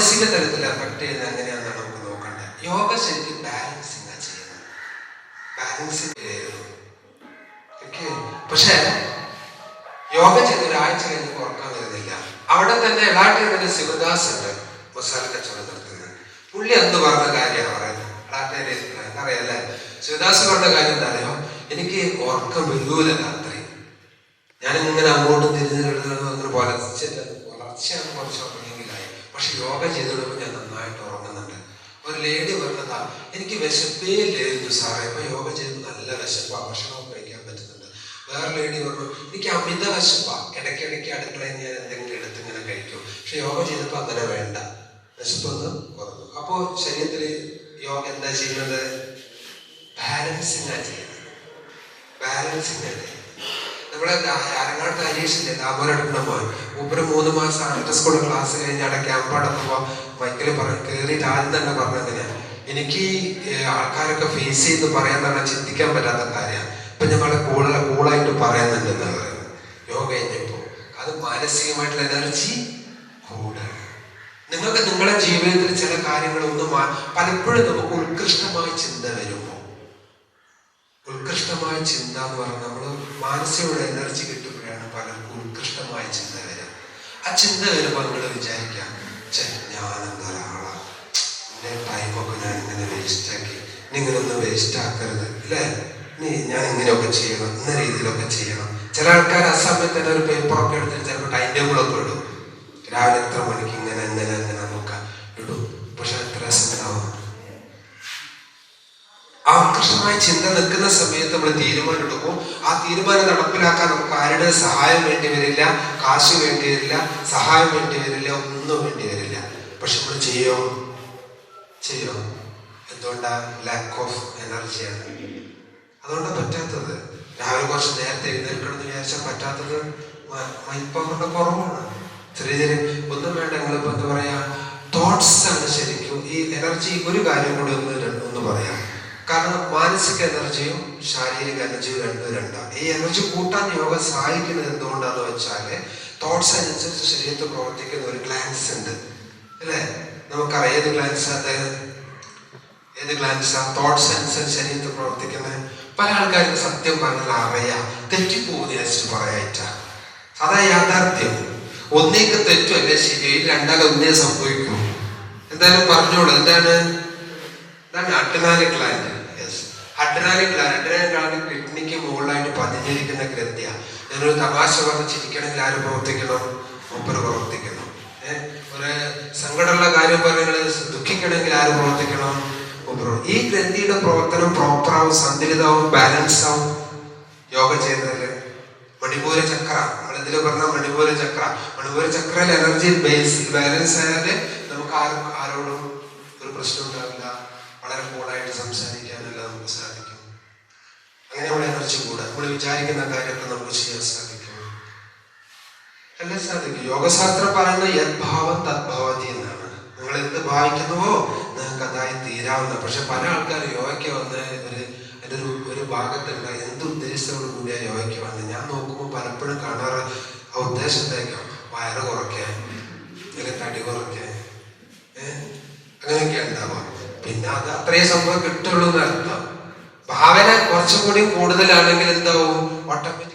മാനസിക തലത്തിൽ അഫക്ട് ചെയ്യുന്നത് എങ്ങനെയാണെന്നാണ് നമുക്ക് നോക്കേണ്ടത്? യോഗ ശരിക്കും ബാലൻസിംഗ് ചെയ്യുന്നത്. ബാലൻസിങ് ഓക്കെ പക്ഷേ യോഗ ചെയ്ത് ഒരാഴ്ച കഴിഞ്ഞ് ഉറക്കാൻ വരുന്നില്ല. അവിടെ തന്നെ എളാട്ടിൽ തന്നെ ശിവദാസ് ഉണ്ട് മസാല കച്ചവടം നടത്തുന്നത് പുള്ളി അന്ന് പറഞ്ഞ കാര്യമാണ് പറയുന്നത്? എളാട്ടേരെ അറിയാല്ലേ ശിവദാസ് പറഞ്ഞ കാര്യം എന്താ അറിയോ? എനിക്ക് ഉറക്കം വരൂല രാത്രി ഞാനിങ്ങനെ അങ്ങോട്ടും തിരിഞ്ഞു കിടന്നു പോലെ വളർച്ചയാണ് കുറച്ച് ഉറങ്ങിയെങ്കിലായി പക്ഷെ യോഗ ചെയ്ത് ചെയ്തിടുമ്പോൾ ഞാൻ നന്നായിട്ട് ഉറങ്ങുന്നുണ്ട്. ഒരു ലേഡി പറഞ്ഞതാ എനിക്ക് വിശപ്പേ ഇല്ലായിരുന്നു സാറേ. ഇപ്പൊ യോഗ ചെയ്ത് നല്ല വിശപ്പാ. ഭക്ഷണവും കഴിക്കാൻ പറ്റുന്നുണ്ട്. വേറെ ലേഡി പറഞ്ഞു എനിക്ക് അമിത വിശപ്പാ. ഇടയ്ക്കിടയ്ക്ക് അടുക്കളയിൽ ഞാൻ എന്തെങ്കിലും എടുത്ത് ഇങ്ങനെ കഴിക്കും. പക്ഷെ യോഗ ചെയ്തപ്പോൾ അങ്ങനെ വേണ്ട. വിശപ്പൊന്ന് കുറഞ്ഞു. അപ്പോൾ ശരീരത്തിൽ യോഗ എന്താ ചെയ്യുന്നത്? ബാലൻസിങ് ആണ് ചെയ്യുന്നത്. ബാലൻസിങ് ആണ് നമ്മളെ ആരങ്ങാട്ട് ഹരീഷില്ലേ ദാമോരടുക്കുന്ന പോയി മൂപ്പര് മൂന്ന് മാസം ആർട്ട് സ്കൂൾ ക്ലാസ് കഴിഞ്ഞ് അവിടെ ക്യാമ്പ് അടക്കുമ്പോ മൈക്കിൽ പറഞ്ഞു കയറിയിട്ട് ആദ്യം തന്നെ പറഞ്ഞതിന് എനിക്ക് ആൾക്കാരൊക്കെ ഫേസ് ചെയ്ത് പറയാൻ തന്നെ ചിന്തിക്കാൻ പറ്റാത്ത കാര്യമാണ് ഇപ്പൊ ഞങ്ങളെ കൂള കൂളായിട്ട് പറയുന്നുണ്ട് എന്ന് പറയുന്നത്. യോഗ കഴിഞ്ഞപ്പോ. അത് മാനസികമായിട്ടുള്ള എനർജി കൂടാണ് നിങ്ങൾക്ക് നിങ്ങളുടെ ജീവിതത്തിൽ ചില കാര്യങ്ങളൊന്നും പലപ്പോഴും നമുക്ക് ഉത്കൃഷ്ടമായ ചിന്ത വരുമ്പോൾ ഉത്കൃഷ്ടമായ ചിന്ത എന്ന് പറഞ്ഞാൽ നമ്മൾ മാനസികമായ എനർജി കിട്ടുമ്പോഴാണ് പലർക്കും ഉത്കൃഷ്ടമായ ചിന്ത വരിക. ആ ചിന്ത വരുമ്പോൾ നിങ്ങൾ വിചാരിക്കാം "ഛെ, ഞാനെന്താ ഒരാളാ? ടൈമൊക്കെ ഞാൻ ഇങ്ങനെ വേസ്റ്റാക്കി നിങ്ങളൊന്നും വേസ്റ്റ് ആക്കരുത്. അല്ലേ നീ ഞാൻ ഇങ്ങനെയൊക്കെ ചെയ്യണം ഇന്ന രീതിയിലൊക്കെ ചെയ്യണം. ചില ആൾക്കാർ ആ സമയത്ത് തന്നെ ഒരു പേപ്പറൊക്കെ എടുത്തിട്ട് ചിലപ്പോൾ ടൈം ടേബിളൊക്കെ ഇടും. രാവിലെ എത്ര മണിക്ക് ഇങ്ങനെ ഉത്കൃഷ്ടമായ ചിന്ത നിൽക്കുന്ന സമയത്ത് നമ്മൾ തീരുമാനം എടുക്കും. ആ തീരുമാനം നടപ്പിലാക്കാൻ നമുക്ക് ആരുടെ സഹായം വേണ്ടി വരില്ല? കാശ് വേണ്ടി വരില്ല? സഹായം വേണ്ടി വരില്ല? ഒന്നും വേണ്ടി വരില്ല. പക്ഷെ നമ്മൾ ചെയ്യോ? ചെയ്യോ? എന്തുകൊണ്ടാ? ലാക്ക് ഓഫ് എനർജിയാണ് അതുകൊണ്ടാണ് പറ്റാത്തത്. രാവിലെ കുറച്ച് നേരത്തെ എഴുന്നേൽക്കണം എന്ന് വിചാരിച്ചാൽ പറ്റാത്തത് മൈപ്പവറുടെ കുറവാണ്. ചെറിയ ചെറിയ ഒന്നും വേണ്ട. നിങ്ങളിപ്പോ എന്താ പറയാ തോട്ട്സ് ആണ് ശരിക്കും ഈ എനർജി ഒരു കാര്യം കൂടി ഒന്ന് ഒന്ന് പറയാം. കാരണം മാനസിക എനർജിയും ശാരീരിക എനർജിയും രണ്ടും രണ്ടാണ് ഈ എനർജി കൂട്ടാൻ യോഗ സഹായിക്കുന്നത് എന്തുകൊണ്ടാന്ന് വെച്ചാൽ തോട്ട്സ് അനുസരിച്ച് ശരീരത്തിൽ പ്രവർത്തിക്കുന്ന ഒരു ഗ്ലാൻസ് ഉണ്ട്. അല്ലേ? നമുക്കറിയാം ഏത് ഗ്ലാൻസ് അത് ഏത് ഗ്ലാൻസ് തോട്ട്സ് അനുസരിച്ച് ശരീരത്തിൽ പ്രവർത്തിക്കുന്ന പല ആൾക്കാർക്ക് സത്യം പറഞ്ഞാൽ അറിയാം. തെറ്റിപ്പോകുന്ന വിചാരിച്ചിട്ട് പറയായിട്ട അതാ യാഥാർത്ഥ്യം. ഒന്നേക്ക് തെറ്റും അല്ലെ ശരി രണ്ടാകെ ഒന്നേ സംഭവിക്കും. എന്തായാലും പറഞ്ഞോളൂ എന്താണ്? ഇതാണ് അട്ടനാല് ഗ്ലാൻഡ് അഡ്രാലിക് ഗ്ലാൻഡ് അഡ്രിനാലിക് കിഡ്നിക്ക് മുകളിലായിട്ട് പതിഞ്ഞിരിക്കുന്ന ഗ്രന്ഥിയ. ഞാനൊരു തമാശ പറഞ്ഞ് ചിരിക്കണമെങ്കിൽ ആര് പ്രവർത്തിക്കണം ഒപ്പര് പ്രവർത്തിക്കണം ഏഹ് ഒരു സങ്കടമുള്ള കാര്യം പറയുന്നത് ദുഃഖിക്കണമെങ്കിൽ ആര് പ്രവർത്തിക്കണം ഈ ഗ്രന്ഥിയുടെ പ്രവർത്തനം പ്രോപ്പറാവും സന്തുലിതാവും ബാലൻസ് ആവും. യോഗ ചെയ്തതിൽ മണിപൂര ചക്ര. നമ്മൾ ഇതിൽ പറഞ്ഞ മണിപൂര ചക്ര. മണിപൂര ചക്രയിൽ എനർജി ബേസ് ബാലൻസ് ആയാൽ നമുക്ക് ആരും ആരോടും ഒരു പ്രശ്നം ഉണ്ടാവില്ല വളരെ കൂളായിട്ട് സംസാരിക്കാനല്ല നമുക്ക് സാധിക്കും. അങ്ങനെ നമ്മുടെ എനർജി കൂടെ നമ്മൾ വിചാരിക്കുന്ന കാര്യമൊക്കെ നമുക്ക് ചെയ്യാൻ സാധിക്കും. എല്ലാം സാധിക്കും? യോഗശാസ്ത്രം പറയുന്ന യദ്ഭാവം തദ്ഭാവതി എന്നാണ്. നിങ്ങൾ എന്ത് ഭാവിക്കുന്നുവോ നിങ്ങൾക്ക് അതായി തീരാവുന്ന പക്ഷെ പല ആൾക്കാർ യോഗയ്ക്ക് വന്ന് ഒരു ഒരു ഒരു ഭാഗത്തുണ്ട് എന്ത് ഉദ്ദേശത്തോടു കൂടിയാ യോഗയ്ക്ക് വന്നത് ഞാൻ നോക്കുമ്പോൾ പലപ്പോഴും കാണാറ് ആ ഉദ്ദേശത്തേക്കാണ് വയറ് കുറയ്ക്കാൻ അല്ലെങ്കിൽ തടി കുറയ്ക്കാൻ അങ്ങനെയൊക്കെ ഉണ്ടാവാം പിന്നെ അത് അത്രയും സംഭവം കിട്ടുള്ളൂ എന്നർത്ഥം. ഭാവന കുറച്ചും കൂടി കൂടുതലാണെങ്കിൽ എന്താവും? ഓട്ടോമാറ്റിക്